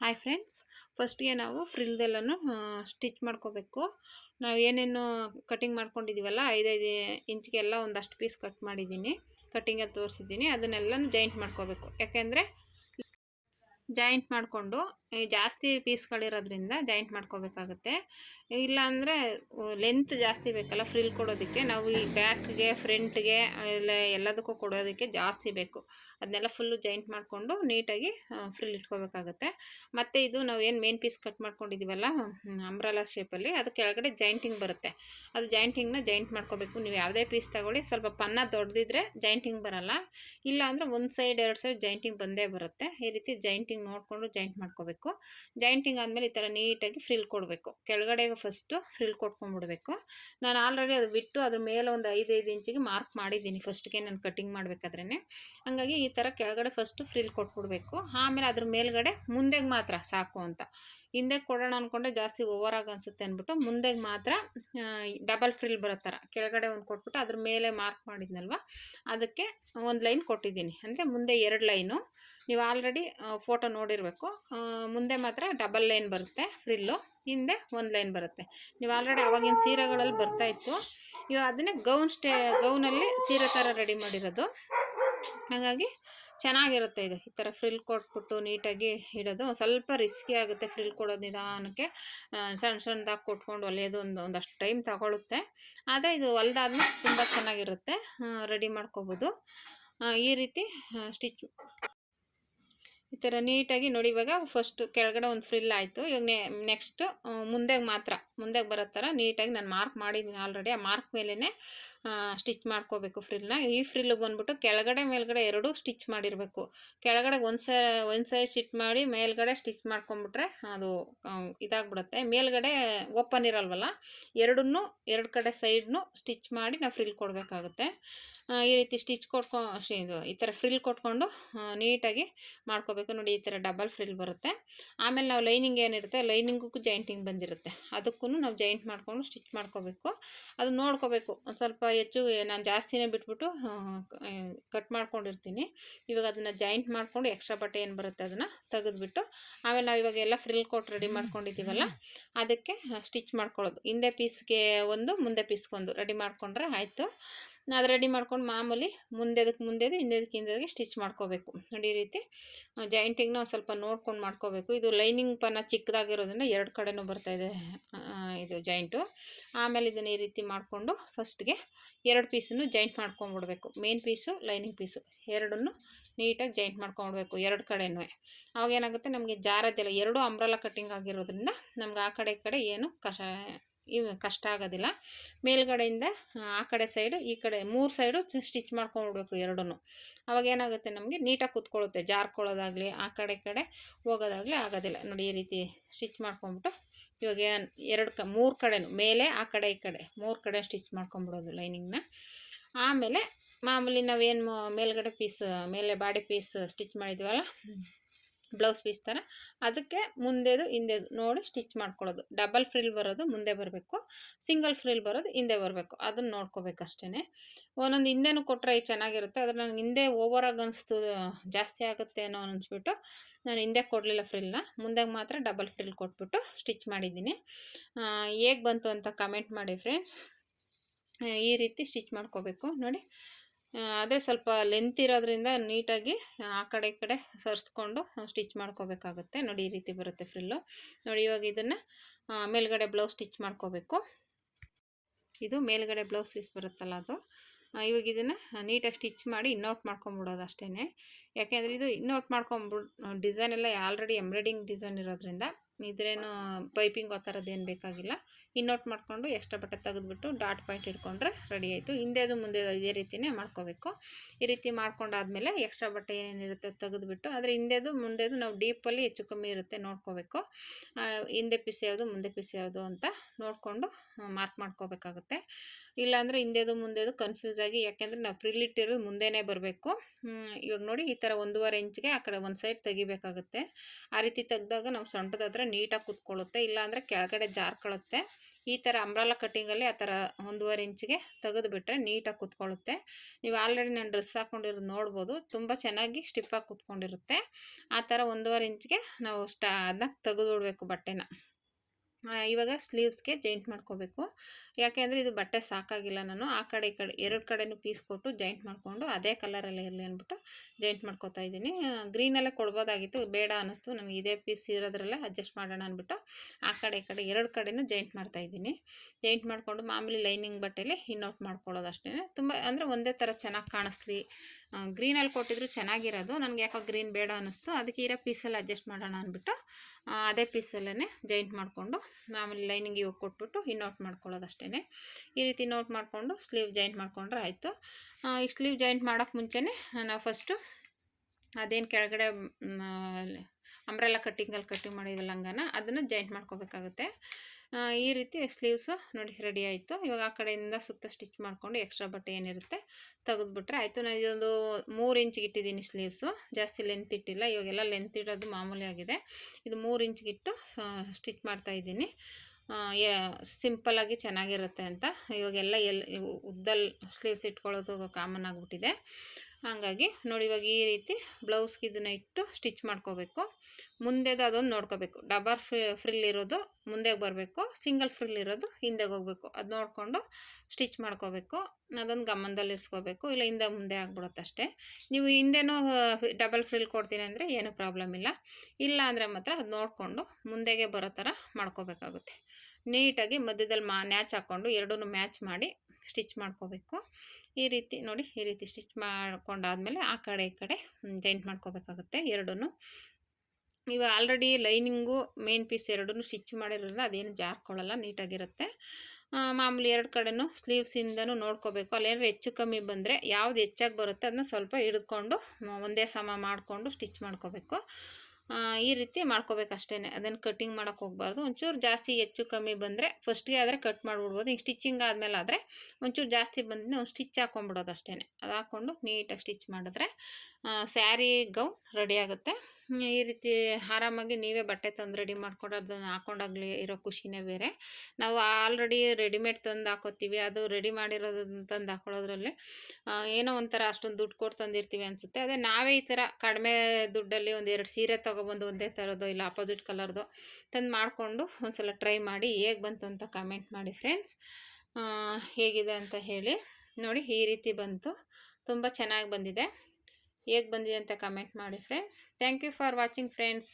Hi friends ಫಸ್ಟಿಗೆ ನಾವು ಫ್ರಿಲ್ದೆಲ್ಲನೂ stitch ಮಾಡ್ಕೋಬೇಕು. ನಾವು ಏನೇನು ಕಟಿಂಗ್ ಮಾಡ್ಕೊಂಡಿದ್ದೀವಲ್ಲ ಐದೈದು ಇಂಚ್ಗೆಲ್ಲ ಒಂದಷ್ಟು ಪೀಸ್ ಕಟ್ ಮಾಡಿದ್ದೀನಿ. ಕಟಿಂಗಲ್ಲಿ ತೋರಿಸಿದ್ದೀನಿ. ಅದನ್ನೆಲ್ಲನೂ ಜಾಯಿಂಟ್ ಮಾಡ್ಕೋಬೇಕು. ಯಾಕೆಂದರೆ ಜಾಯಿಂಟ್ ಮಾಡಿಕೊಂಡು ಜಾಸ್ತಿ ಪೀಸ್ಗಳಿರೋದ್ರಿಂದ ಜಾಯಿಂಟ್ ಮಾಡ್ಕೋಬೇಕಾಗುತ್ತೆ. ಇಲ್ಲಾಂದರೆ ಲೆಂತ್ ಜಾಸ್ತಿ ಬೇಕಲ್ಲ ಫ್ರಿಲ್ ಕೊಡೋದಕ್ಕೆ. ನಾವು ಈ ಬ್ಯಾಕ್ಗೆ ಫ್ರಂಟ್ಗೆ ಎಲ್ಲ ಎಲ್ಲದಕ್ಕೂ ಕೊಡೋದಕ್ಕೆ ಜಾಸ್ತಿ ಬೇಕು. ಅದನ್ನೆಲ್ಲ ಫುಲ್ಲು ಜಾಯಿಂಟ್ ಮಾಡಿಕೊಂಡು ನೀಟಾಗಿ ಫ್ರಿಲ್ ಇಟ್ಕೋಬೇಕಾಗುತ್ತೆ. ಮತ್ತು ಇದು ನಾವು ಏನು ಮೇನ್ ಪೀಸ್ ಕಟ್ ಮಾಡ್ಕೊಂಡಿದ್ದೀವಲ್ಲ ಅಂಬ್ರಲಾ ಶೇಪಲ್ಲಿ ಅದು ಕೆಳಗಡೆ ಜಾಯಿಂಟಿಂಗ್ ಬರುತ್ತೆ. ಅದು ಜಾಯಿಂಟಿಂಗ್ನ ಜಾಯಿಂಟ್ ಮಾಡ್ಕೋಬೇಕು. ನೀವು ಯಾವುದೇ ಪೀಸ್ ತಗೊಳ್ಳಿ, ಸ್ವಲ್ಪ ಪನ್ನ ದೊಡ್ಡದಿದ್ರೆ ಜಾಯಿಂಟಿಂಗ್ ಬರಲ್ಲ. ಇಲ್ಲ ಅಂದರೆ ಒಂದು ಸೈಡ್ ಎರಡು ಸೈಡ್ ಜಾಯಿಂಟಿಂಗ್ ಬಂದೇ ಬರುತ್ತೆ. ಈ ರೀತಿ ಜಾಯಿಂಟಿಂಗ್ ನೋಡಿಕೊಂಡು ಜಾಯಿಂಟ್ ಮಾಡ್ಕೋಬೇಕು. ಜಾಯಿಂಟಿಂಗ್ ಆದಮೇಲೆ ಈ ಥರ ನೀಟಾಗಿ ಫ್ರಿಲ್ ಕೊಡಬೇಕು. ಕೆಳಗಡೆ ಫಸ್ಟು ಫ್ರಿಲ್ ಕೊಟ್ಕೊಂಡ್ಬಿಡ್ಬೇಕು. ನಾನು ಆಲ್ರೆಡಿ ಅದು ಬಿಟ್ಟು ಅದ್ರ ಮೇಲೆ ಒಂದು ಐದೈದು ಇಂಚಿಗೆ ಮಾರ್ಕ್ ಮಾಡಿದ್ದೀನಿ. ಫಸ್ಟ್ಗೆ ನಾನು ಕಟಿಂಗ್ ಮಾಡಬೇಕಾದ್ರೇ ಹಾಗಾಗಿ ಈ ಥರ ಕೆಳಗಡೆ ಫಸ್ಟು ಫ್ರಿಲ್ ಕೊಟ್ಬಿಡ್ಬೇಕು. ಆಮೇಲೆ ಅದ್ರ ಮೇಲ್ಗಡೆ ಮುಂದೆಗೆ ಮಾತ್ರ ಸಾಕು ಅಂತ. ಹಿಂದೆ ಕೊಡೋಣ ಅಂದ್ಕೊಂಡೆ ಜಾಸ್ತಿ ಓವರಾಗಿ ಅನಿಸುತ್ತೆ ಅಂದ್ಬಿಟ್ಟು ಮುಂದೆ ಮಾತ್ರ ಡಬಲ್ ಫ್ರಿಲ್ ಬರೋ ಥರ ಕೆಳಗಡೆ ಒಂದು ಕೊಟ್ಬಿಟ್ಟು ಅದ್ರ ಮೇಲೆ ಮಾರ್ಕ್ ಮಾಡಿದ್ನಲ್ವ? ಅದಕ್ಕೆ ಒಂದು ಲೈನ್ ಕೊಟ್ಟಿದ್ದೀನಿ. ಅಂದರೆ ಮುಂದೆ ಎರಡು ಲೈನು ನೀವು ಆಲ್ರೆಡಿ ಫೋಟೋ ನೋಡಿರಬೇಕು. ಮುಂದೆ ಮಾತ್ರ ಡಬಲ್ ಲೈನ್ ಬರುತ್ತೆ ಫ್ರಿಲ್ಲು ಹಿಂದೆ ಒಂದು ಲೈನ್ ಬರುತ್ತೆ. ನೀವು ಆಲ್ರೆಡಿ ಅವಾಗಿನ ಸೀರೆಗಳಲ್ಲಿ ಬರ್ತಾ ಇತ್ತು. ಇವಾಗ ಅದನ್ನೇ ಗೌನ್ ಸ್ಟೇ ಗೌನಲ್ಲಿ ಸೀರೆ ಥರ ರೆಡಿ ಮಾಡಿರೋದು. ಹಾಗಾಗಿ ಚೆನ್ನಾಗಿರುತ್ತೆ ಇದು. ಈ ಥರ ಫ್ರಿಲ್ ಕೊಟ್ಬಿಟ್ಟು ನೀಟಾಗಿ ಇಡೋದು. ಸ್ವಲ್ಪ ರಿಸ್ಕಿ ಆಗುತ್ತೆ ಫ್ರಿಲ್ ಕೊಡೋದು ನಿಧಾನಕ್ಕೆ. ಸಣ್ಣ ಸಣ್ಣದಾಗಿ ಕೊಟ್ಕೊಂಡು ಹೊಲಿಯೋದು ಒಂದು, ಒಂದಷ್ಟು ಟೈಮ್ ತಗೊಳುತ್ತೆ. ಆದರೆ ಇದು ಹೊಲ್ದಾದ್ಮೇಲೆ ತುಂಬ ಚೆನ್ನಾಗಿರುತ್ತೆ. ರೆಡಿ ಮಾಡ್ಕೋಬೋದು. ಈ ರೀತಿ ಸ್ಟಿಚ್ ಈ ಥರ ನೀಟಾಗಿ ನೋಡಿ ಇವಾಗ ಫಸ್ಟ್ ಕೆಳಗಡೆ ಒಂದು ಫ್ರಿಲ್ ಆಯಿತು. ಇವಾಗ ನೆಕ್ಸ್ಟು ಮುಂದೆಗೆ ಮಾತ್ರ, ಮುಂದೆಗೆ ಬರೋ ಥರ ನೀಟಾಗಿ ನಾನು ಮಾರ್ಕ್ ಮಾಡಿದ್ದೀನಿ ಆಲ್ರೆಡಿ ಆ ಮಾರ್ಕ್ ಮೇಲೇ ಸ್ಟಿಚ್ ಮಾಡ್ಕೋಬೇಕು ಫ್ರಿಲ್ನ ಈ ಫ್ರಿಲ್ ಬಂದ್ಬಿಟ್ಟು ಕೆಳಗಡೆ, ಮೇಲ್ಗಡೆ ಎರಡೂ ಸ್ಟಿಚ್ ಮಾಡಿರಬೇಕು. ಕೆಳಗಡೆ ಒಂದು ಸೈ, ಒಂದು ಸೈಡ್ ಸ್ಟಿಚ್ ಮಾಡಿ, ಮೇಲ್ಗಡೆ ಸ್ಟಿಚ್ ಮಾಡ್ಕೊಂಬಿಟ್ರೆ ಅದು ಇದಾಗ್ಬಿಡುತ್ತೆ. ಮೇಲ್ಗಡೆ ಓಪನ್ ಇರಲ್ವಲ್ಲ, ಎರಡನ್ನೂ, ಎರಡು ಕಡೆ ಸೈಡ್ನು ಸ್ಟಿಚ್ ಮಾಡಿ ನಾವು ಫ್ರಿಲ್ ಕೊಡಬೇಕಾಗುತ್ತೆ. ಈ ರೀತಿ ಸ್ಟಿಚ್ ಕೊಟ್ಕೊ ಇದು ಈ ಥರ ಫ್ರಿಲ್ ಕೊಟ್ಕೊಂಡು ನೀಟಾಗಿ ಮಾಡ್ಕೋಬೇಕು. ನೋಡಿ, ಈ ಥರ ಡಬಲ್ ಫ್ರಿಲ್ ಬರುತ್ತೆ. ಆಮೇಲೆ ನಾವು ಲೈನಿಂಗ್ ಏನಿರುತ್ತೆ ಲೈನಿಂಗಿಗೂ ಜಾಯಿಂಟಿಂಗ್ ಬಂದಿರುತ್ತೆ. ಅದಕ್ಕೂ ನಾವು ಜಾಯಿಂಟ್ ಮಾಡಿಕೊಂಡು ಸ್ಟಿಚ್ ಮಾಡ್ಕೋಬೇಕು. ಅದು ನೋಡ್ಕೋಬೇಕು. ಒಂದು ಸ್ವಲ್ಪ ಹೆಚ್ಚು ನಾನು ಜಾಸ್ತಿನೇ ಬಿಟ್ಬಿಟ್ಟು ಕಟ್ ಮಾಡ್ಕೊಂಡಿರ್ತೀನಿ. ಇವಾಗ ಅದನ್ನು ಜಾಯಿಂಟ್ ಮಾಡಿಕೊಂಡು ಎಕ್ಸ್ಟ್ರಾ ಬಟ್ಟೆ ಏನು ಬರುತ್ತೆ ಅದನ್ನು ತೆಗೆದುಬಿಟ್ಟು, ಆಮೇಲೆ ನಾವು ಇವಾಗ ಎಲ್ಲ ಫ್ರಿಲ್ ಕೋಟ್ ರೆಡಿ ಮಾಡ್ಕೊಂಡಿದ್ದೀವಲ್ಲ ಅದಕ್ಕೆ ಸ್ಟಿಚ್ ಮಾಡ್ಕೊಳ್ಳೋದು. ಹಿಂದೆ ಪೀಸ್ಗೆ ಒಂದು, ಮುಂದೆ ಪೀಸ್ಗೊಂದು ರೆಡಿ ಮಾಡಿಕೊಂಡ್ರೆ ಆಯಿತು. ಅದು ರೆಡಿ ಮಾಡ್ಕೊಂಡು ಮಾಮೂಲಿ ಮುಂದೆದಕ್ಕೆ ಮುಂದೆದು ಹಿಂದೆದಕ್ಕೆ ಹಿಂದೆದಕ್ಕೆ ಸ್ಟಿಚ್ ಮಾಡ್ಕೋಬೇಕು. ನೋಡಿ ಈ ರೀತಿ ಜಾಯಿಂಟಿಂಗ್ನ ನಾವು ಸ್ವಲ್ಪ ನೋಡ್ಕೊಂಡು ಮಾಡ್ಕೋಬೇಕು. ಇದು ಲೈನಿಂಗ್ ಪನ್ನ ಚಿಕ್ಕದಾಗಿರೋದ್ರಿಂದ ಎರಡು ಕಡೆನೂ ಬರ್ತಾಯಿದೆ ಇದು ಜಾಯಿಂಟು ಆಮೇಲೆ ಇದನ್ನು ಈ ರೀತಿ ಮಾಡಿಕೊಂಡು ಫಸ್ಟ್ಗೆ ಎರಡು ಪೀಸನ್ನು ಜಾಯಿಂಟ್ ಮಾಡ್ಕೊಂಬಿಡ್ಬೇಕು. ಮೇನ್ ಪೀಸು ಲೈನಿಂಗ್ ಪೀಸು ಎರಡನ್ನು ನೀಟಾಗಿ ಜಾಯಿಂಟ್ ಮಾಡ್ಕೊಂಬಿಡ್ಬೇಕು ಎರಡು ಕಡೆನೂ. ಅವಾಗ ಏನಾಗುತ್ತೆ? ನಮಗೆ ಜಾರದಿಲ್ಲ ಎರಡು ಅಂಬ್ರಲ್ಲ ಕಟ್ಟಿಂಗ್ ಆಗಿರೋದ್ರಿಂದ ನಮ್ಗೆ ಆ ಕಡೆ ಕಡೆ ಏನು ಕಷ, ಇವು ಕಷ್ಟ ಆಗೋದಿಲ್ಲ. ಮೇಲ್ಗಡೆಯಿಂದ, ಆ ಕಡೆ ಸೈಡು ಈ ಕಡೆ ಮೂರು ಸೈಡು ಸ್ಟಿಚ್ ಮಾಡ್ಕೊಂಡ್ಬಿಡ್ಬೇಕು ಎರಡೂ ಅವಾಗ ಏನಾಗುತ್ತೆ ನಮಗೆ? ನೀಟಾಗಿ ಕೂತ್ಕೊಳ್ಳುತ್ತೆ. ಜಾರ್ಕೊಳ್ಳೋದಾಗಲಿ, ಆ ಕಡೆ ಕಡೆ ಹೋಗೋದಾಗಲಿ ಆಗೋದಿಲ್ಲ. ನೋಡಿ ಈ ರೀತಿ ಸ್ಟಿಚ್ ಮಾಡ್ಕೊಂಬಿಟ್ಟು ಇವಾಗ ಎರಡು ಕ, ಮೂರು ಕಡೆನೂ, ಮೇಲೆ, ಆ ಕಡೆ, ಈ ಕಡೆ, ಮೂರು ಕಡೆ ಸ್ಟಿಚ್ ಮಾಡ್ಕೊಂಬಿಡೋದು ಲೈನಿಂಗ್ನ. ಆಮೇಲೆ ಮಾಮೂಲಿ ನಾವೇನು ಮೇಲ್ಗಡೆ ಪೀಸ್, ಮೇಲೆ ಬಾಡಿ ಪೀಸ್ ಸ್ಟಿಚ್ ಮಾಡಿದ್ವಲ್ಲ ಬ್ಲೌಸ್ ಪೀಸ್ ಥರ ಅದಕ್ಕೆ ಮುಂದೆದು ಹಿಂದೆದು ನೋಡಿ ಸ್ಟಿಚ್ ಮಾಡ್ಕೊಳ್ಳೋದು. ಡಬಲ್ ಫ್ರಿಲ್ ಬರೋದು ಮುಂದೆ ಬರಬೇಕು, ಸಿಂಗಲ್ ಫ್ರಿಲ್ ಬರೋದು ಹಿಂದೆ ಬರಬೇಕು. ಅದನ್ನು ನೋಡ್ಕೋಬೇಕು ಅಷ್ಟೇ ಒಂದೊಂದು ಹಿಂದೆನೂ ಕೊಟ್ಟರೆ ಚೆನ್ನಾಗಿರುತ್ತೆ. ಆದರೆ ನನಗೆ ಹಿಂದೆ ಓವರಾಗಿ ಅನಿಸ್ತು, ಜಾಸ್ತಿ ಆಗುತ್ತೆ ಅನ್ನೋ ಅನಿಸ್ಬಿಟ್ಟು ನಾನು ಹಿಂದೆ ಕೊಡಲಿಲ್ಲ ಫ್ರಿಲ್ನ ಮುಂದೆ ಮಾತ್ರ ಡಬಲ್ ಫ್ರಿಲ್ ಕೊಟ್ಬಿಟ್ಟು ಸ್ಟಿಚ್ ಮಾಡಿದ್ದೀನಿ. ಹೇಗೆ ಬಂತು ಅಂತ ಕಮೆಂಟ್ ಮಾಡಿ ಫ್ರೆಂಡ್ಸ್ ಈ ರೀತಿ ಸ್ಟಿಚ್ ಮಾಡ್ಕೋಬೇಕು. ನೋಡಿ. ಅದೇ ಸ್ವಲ್ಪ ಲೆಂತ್ ಇರೋದ್ರಿಂದ ನೀಟಾಗಿ ಆ ಕಡೆ ಈ ಕಡೆ ಸರಿಸ್ಕೊಂಡು ಸ್ಟಿಚ್ ಮಾಡ್ಕೋಬೇಕಾಗುತ್ತೆ. ನೋಡಿ ಈ ರೀತಿ ಬರುತ್ತೆ ಫ್ರಿಲ್ಲು ನೋಡಿ ಇವಾಗ ಇದನ್ನು ಮೇಲ್ಗಡೆ ಬ್ಲೌಸ್ ಸ್ಟಿಚ್ ಮಾಡ್ಕೋಬೇಕು. ಇದು ಮೇಲ್ಗಡೆ ಬ್ಲೌಸ್ ಪೀಸ್ ಬರುತ್ತಲ್ಲ ಅದು. ಇವಾಗ ಇದನ್ನು ನೀಟಾಗಿ ಸ್ಟಿಚ್ ಮಾಡಿ ಇನ್ನೌಟ್ ಮಾಡ್ಕೊಂಬಿಡೋದು ಅಷ್ಟೇ ಯಾಕೆಂದರೆ ಇದು ಇನ್ನೌಟ್ ಮಾಡ್ಕೊಂಬಿಡ್ ಡಿಸೈನ್ ಎಲ್ಲ ಆಲ್ರೆಡಿ ಎಂಬ್ರಾಯ್ಡಿಂಗ್ ಡಿಸೈನ್ ಇರೋದ್ರಿಂದ ಇದ್ರೇನು ಪೈಪಿಂಗ್ ಆ ಥರದ್ದು ಏನು ಬೇಕಾಗಿಲ್ಲ. ಇನ್ನೋಟ್ ಮಾಡಿಕೊಂಡು ಎಕ್ಸ್ಟ್ರಾ ಬಟ್ಟೆ ತೆಗೆದುಬಿಟ್ಟು ಡಾಟ್ ಪಾಯಿಂಟ್ ಇಟ್ಕೊಂಡ್ರೆ ರೆಡಿ ಆಯಿತು. ಹಿಂದೆದು ಮುಂದೆ ಇದೇ ರೀತಿಯೇ ಮಾಡ್ಕೋಬೇಕು. ಈ ರೀತಿ ಮಾಡ್ಕೊಂಡಾದ್ಮೇಲೆ ಎಕ್ಸ್ಟ್ರಾ ಬಟ್ಟೆ ಏನೇನಿರುತ್ತೆ ತೆಗೆದುಬಿಟ್ಟು ಆದರೆ ಹಿಂದೆದು ಮುಂದೆದು ನಾವು ಡೀಪಲ್ಲಿ ಹೆಚ್ಚು ಕಮ್ಮಿ ಇರುತ್ತೆ ನೋಡ್ಕೋಬೇಕು. ಹಿಂದೆ ಪಿಸ್ ಯಾವುದು, ಮುಂದೆ ಪಿಸ್ ಯಾವುದು ಅಂತ ನೋಡಿಕೊಂಡು ಮಾರ್ಕ್ ಮಾಡ್ಕೋಬೇಕಾಗುತ್ತೆ. ಇಲ್ಲಾಂದರೆ ಹಿಂದೆದು ಮುಂದೆದು ಕನ್ಫ್ಯೂಸ್ ಆಗಿ ಯಾಕೆಂದರೆ ನಾವು ಪ್ರಿಲಿಟ್ಟಿರೋದು ಮುಂದೆನೇ ಬರಬೇಕು. ಇವಾಗ ನೋಡಿ ಈ ಥರ ಒಂದೂವರೆ ಇಂಚ್ಗೆ ಆ ಕಡೆ ಒಂದು ಸೈಡ್ ತೆಗಿಬೇಕಾಗುತ್ತೆ. ಆ ರೀತಿ ತೆಗೆದಾಗ ನಾವು ಸೊಂಟದ ಹತ್ರ ನೀಟಾಗಿ ಕುತ್ಕೊಳ್ಳುತ್ತೆ ಇಲ್ಲಾಂದರೆ ಕೆಳಗಡೆ ಜಾರ್ಕೊಳ್ಳುತ್ತೆ ಈ ಥರ ಅಂಬ್ರಾಲ ಕಟ್ಟಿಂಗಲ್ಲಿ ಆ ಥರ ಒಂದೂವರೆ ಇಂಚಿಗೆ ತೆಗೆದುಬಿಟ್ರೆ ನೀಟಾಗಿ ಕುತ್ಕೊಳ್ಳುತ್ತೆ. ನೀವು ಆಲ್ರೆಡಿ ನಾನು ಡ್ರೆಸ್ ಹಾಕ್ಕೊಂಡಿರೋದು ನೋಡ್ಬೋದು ತುಂಬ ಚೆನ್ನಾಗಿ ಸ್ಟಿಪ್ಪಾಗಿ ಕುತ್ಕೊಂಡಿರುತ್ತೆ. ಆ ಥರ ಒಂದೂವರೆ ಇಂಚಿಗೆ ನಾವು ಸ್ಟಾ ಅದನ್ನ ತೆಗೆದುಬಿಡ್ಬೇಕು ಬಟ್ಟೆನ. ಆ, ಇವಾಗ ಸ್ಲೀವ್ಸ್ಗೆ ಜಾಯಿಂಟ್ ಮಾಡ್ಕೋಬೇಕು. ಯಾಕೆ ಅಂದರೆ ಇದು ಬಟ್ಟೆ ಸಾಕಾಗಿಲ್ಲ ನಾನು. ಆ ಕಡೆ ಈ ಕಡೆ, ಎರಡು ಕಡೆನೂ ಪೀಸ್ ಕೊಟ್ಟು ಜಾಯಿಂಟ್ ಮಾಡಿಕೊಂಡು ಅದೇ ಕಲರಲ್ಲಿ ಇರಲಿ ಅಂದ್ಬಿಟ್ಟು ಜಾಯಿಂಟ್ ಮಾಡ್ಕೊತಾ ಇದ್ದೀನಿ. ಗ್ರೀನಲ್ಲೇ ಕೊಡ್ಬೋದಾಗಿತ್ತು. ಬೇಡ ಅನ್ನಿಸ್ತು. ನನಗೆ ಇದೇ ಪೀಸ್ ಇರೋದ್ರಲ್ಲೇ ಅಡ್ಜಸ್ಟ್ ಮಾಡೋಣ ಅಂದ್ಬಿಟ್ಟು ಆ ಕಡೆ ಈ ಕಡೆ ಎರಡು ಕಡೆನೂ ಜಾಯಿಂಟ್ ಮಾಡ್ತಾ ಇದ್ದೀನಿ. ಜಾಯಿಂಟ್ ಮಾಡಿಕೊಂಡು ಮಾಮೂಲಿ ಲೈನಿಂಗ್ ಬಟ್ಟೆಲಿ ಔಟ್ ಮಾಡ್ಕೊಳ್ಳೋದು ಅಷ್ಟೇ ತುಂಬ ಅಂದರೆ ಒಂದೇ ಥರ ಚೆನ್ನಾಗಿ ಕಾಣಿಸ್ಲಿ. ಗ್ರೀನಲ್ಲಿ ಕೊಟ್ಟಿದ್ರು ಚೆನ್ನಾಗಿರೋದು. ನನಗೆ ಯಾಕೋ ಗ್ರೀನ್ ಬೇಡ ಅನ್ನಿಸ್ತು. ಅದಕ್ಕೆ ಇರೋ ಪೀಸಲ್ಲಿ ಅಡ್ಜಸ್ಟ್ ಮಾಡೋಣ ಅಂದ್ಬಿಟ್ಟು ಅದೇ ಪೀಸಲ್ಲೇ ಜಾಯಿಂಟ್ ಮಾಡಿಕೊಂಡು ಆಮೇಲೆ ಲೈನಿಂಗ್ ಇವಾಗ ಕೊಟ್ಬಿಟ್ಟು ಇನ್ನೌಟ್ ಮಾಡ್ಕೊಳ್ಳೋದು ಅಷ್ಟೇ ಈ ರೀತಿ ನೋಟ್ ಮಾಡಿಕೊಂಡು ಸ್ಲೀವ್ ಜಾಯಿಂಟ್ ಮಾಡಿಕೊಂಡ್ರೆ ಆಯಿತು. ಈ ಸ್ಲೀವ್ ಜಾಯಿಂಟ್ ಮಾಡೋಕ್ಕೆ ಮುಂಚೆನೇ, ನಾವು ಫಸ್ಟು ಅದೇನು ಕೆಳಗಡೆ ಅಂಬ್ರೆಲ್ಲ ಕಟ್ಟಿಂಗಲ್ಲಿ ಕಟ್ಟಿಂಗ್ ಮಾಡಿದ ಲಂಗನ ಅದನ್ನು ಜಾಯಿಂಟ್ ಮಾಡ್ಕೋಬೇಕಾಗುತ್ತೆ. ಈ ರೀತಿ ಸ್ಲೀವ್ಸು ನೋಡಿ ರೆಡಿ ಆಯಿತು. ಇವಾಗ ಆ ಕಡೆಯಿಂದ ಸುತ್ತ ಸ್ಟಿಚ್ ಮಾಡಿಕೊಂಡು ಎಕ್ಸ್ಟ್ರಾ ಬಟ್ಟೆ ಏನಿರುತ್ತೆ ತೆಗೆದುಬಿಟ್ರೆ ಆಯಿತು. ನಾನು ಇದೊಂದು ಮೂರು ಇಂಚಿಗೆ ಇಟ್ಟಿದ್ದೀನಿ ಸ್ಲೀವ್ಸು ಜಾಸ್ತಿ ಲೆಂತ್ ಇಟ್ಟಿಲ್ಲ. ಇವಾಗೆಲ್ಲ ಲೆಂತ್ ಇಡೋದು ಮಾಮೂಲಿ ಆಗಿದೆ. ಇದು ಮೂರು ಇಂಚಿಗಿಟ್ಟು ಸ್ಟಿಚ್ ಮಾಡ್ತಾ ಇದ್ದೀನಿ. ಸಿಂಪಲ್ಲಾಗಿ ಚೆನ್ನಾಗಿರುತ್ತೆ ಅಂತ. ಇವಾಗೆಲ್ಲ ಎಲ್ ಉದ್ದಲ್ಲಿ ಸ್ಲೀವ್ಸ್ ಇಟ್ಕೊಳ್ಳೋದು ಕಾಮನ್ ಆಗಿಬಿಟ್ಟಿದೆ. ಹಾಗಾಗಿ ನೋಡಿ ಇವಾಗ ಈ ರೀತಿ ಬ್ಲೌಸ್ಗೆ ಇದನ್ನು ಇಟ್ಟು ಸ್ಟಿಚ್ ಮಾಡ್ಕೋಬೇಕು. ಮುಂದೆದು ಅದೊಂದು ನೋಡ್ಕೋಬೇಕು. ಡಬಲ್ ಫ್ರಿ, ಫ್ರಿಲ್ ಇರೋದು ಮುಂದೆಗೆ ಬರಬೇಕು. ಸಿಂಗಲ್ ಫ್ರಿಲ್ ಇರೋದು ಹಿಂದೆಗೆ ಹೋಗಬೇಕು. ಅದು ನೋಡಿಕೊಂಡು ಸ್ಟಿಚ್ ಮಾಡ್ಕೋಬೇಕು. ಅದೊಂದು ಗಮನದಲ್ಲಿ ಇರಿಸ್ಕೋಬೇಕು. ಇಲ್ಲ ಹಿಂದೆ ಮುಂದೆ ಆಗ್ಬಿಡುತ್ತಷ್ಟೇ ನೀವು ಹಿಂದೆನೂ ಡಬಲ್ ಫ್ರಿಲ್ ಕೊಡ್ತೀನಿ ಅಂದರೆ ಏನೂ ಪ್ರಾಬ್ಲಮ್ ಇಲ್ಲ. ಇಲ್ಲ ಅಂದರೆ ಮಾತ್ರ ಅದು ನೋಡಿಕೊಂಡು ಮುಂದೆಗೆ ಬರೋ ಥರ ಮಾಡ್ಕೋಬೇಕಾಗುತ್ತೆ. ನೀಟಾಗಿ ಮಧ್ಯದಲ್ಲಿ ಮ್ಯಾಚ್ ಹಾಕ್ಕೊಂಡು ಎರಡೂ ಮ್ಯಾಚ್ ಮಾಡಿ ಸ್ಟಿಚ್ ಮಾಡ್ಕೋಬೇಕು. ಈ ರೀತಿ ನೋಡಿ, ಈ ರೀತಿ ಸ್ಟಿಚ್ ಮಾಡ್ಕೊಂಡಾದ್ಮೇಲೆ ಆ ಕಡೆ, ಈ ಕಡೆ ಜಾಯಿಂಟ್ ಮಾಡ್ಕೋಬೇಕಾಗುತ್ತೆ ಎರಡೂ ಇವಾಗ ಆಲ್ರೆಡಿ ಲೈನಿಂಗು ಮೇನ್ ಪೀಸ್ ಎರಡೂ ಸ್ಟಿಚ್ ಮಾಡಿರೋದ್ರಿಂದ ಅದೇನು ಜಾರ್ಕೊಳ್ಳಲ್ಲ, ನೀಟಾಗಿರುತ್ತೆ. ಮಾಮೂಲಿ ಎರಡು ಕಡೆನೂ ಸ್ಲೀವ್ಸಿಂದನೂ ನೋಡ್ಕೋಬೇಕು. ಅಲ್ಲೇನಾದ್ರೂ ಹೆಚ್ಚು ಕಮ್ಮಿ ಬಂದರೆ ಯಾವುದು ಹೆಚ್ಚಾಗಿ ಬರುತ್ತೆ, ಅದನ್ನ ಸ್ವಲ್ಪ ಹಿಡಿದುಕೊಂಡು ಒಂದೇ ಸಮ ಮಾಡಿಕೊಂಡು ಸ್ಟಿಚ್ ಮಾಡ್ಕೋಬೇಕು. ಈ ರೀತಿ ಮಾಡ್ಕೋಬೇಕು ಅಷ್ಟೇ ಅದನ್ನು ಕಟ್ಟಿಂಗ್ ಮಾಡೋಕೆ ಹೋಗ್ಬಾರ್ದು. ಒಂಚೂರು ಜಾಸ್ತಿ ಹೆಚ್ಚು ಕಮ್ಮಿ ಬಂದರೆ ಫಸ್ಟ್ಗೆ ಆದರೆ ಕಟ್ ಮಾಡಿಬಿಡ್ಬೋದು. ಹಿಂಗೆ ಸ್ಟಿಚಿಂಗ್ ಆದಮೇಲೆ ಆದರೆ ಒಂಚೂರು ಜಾಸ್ತಿ ಬಂದಿದ್ದು ಒಂದು ಸ್ಟಿಚ್ ಹಾಕ್ಕೊಂಬಿಡೋದು ಅಷ್ಟೇ ಅದು ಹಾಕ್ಕೊಂಡು ನೀಟಾಗಿ ಸ್ಟಿಚ್ ಮಾಡಿದ್ರೆ ಸ್ಯಾರಿ ಗೌನ್ ರೆಡಿ ಆಗುತ್ತೆ. ಈ ರೀತಿ ಆರಾಮಾಗಿ ನೀವೇ ಬಟ್ಟೆ ತಂದು ರೆಡಿ ಮಾಡ್ಕೊಂಡು ಅದನ್ನು ಹಾಕೊಂಡಾಗಲಿ ಇರೋ ಖುಷಿನೇ ಬೇರೆ. ನಾವು ಆಲ್ರೆಡಿ ರೆಡಿಮೇಡ್ ತಂದು ಹಾಕೋತೀವಿ. ಅದು ರೆಡಿ ಮಾಡಿರೋದನ್ನ ತಂದು ಹಾಕೊಳ್ಳೋದ್ರಲ್ಲಿ ಏನೋ ಒಂಥರ ಅಷ್ಟೊಂದು ದುಡ್ಡು ಕೊಟ್ಟು ತಂದಿರ್ತೀವಿ ಅನಿಸುತ್ತೆ. ಅದೇ ನಾವೇ ಈ ಥರ ಕಡಿಮೆ ದುಡ್ಡಲ್ಲಿ ಒಂದು ಎರಡು ಸೀರೆ ತೊಗೊಬಂದು ಒಂದೇ ಥರದ್ದು ಇಲ್ಲ ಅಪೋಸಿಟ್ ಕಲರ್ದು ತಂದು ಮಾಡಿಕೊಂಡು ಒಂದ್ಸಲ ಟ್ರೈ ಮಾಡಿ ಹೇಗೆ ಬಂತು ಅಂತ ಕಮೆಂಟ್ ಮಾಡಿ ಫ್ರೆಂಡ್ಸ್ ಹೇಗಿದೆ ಅಂತ ಹೇಳಿ. ನೋಡಿ ಈ ರೀತಿ ಬಂತು. ತುಂಬ ಚೆನ್ನಾಗಿ ಬಂದಿದೆ. ಹೇಗೆ ಬಂದಿದೆ ಅಂತ ಕಮೆಂಟ್ ಮಾಡಿ friends thank you for watching friends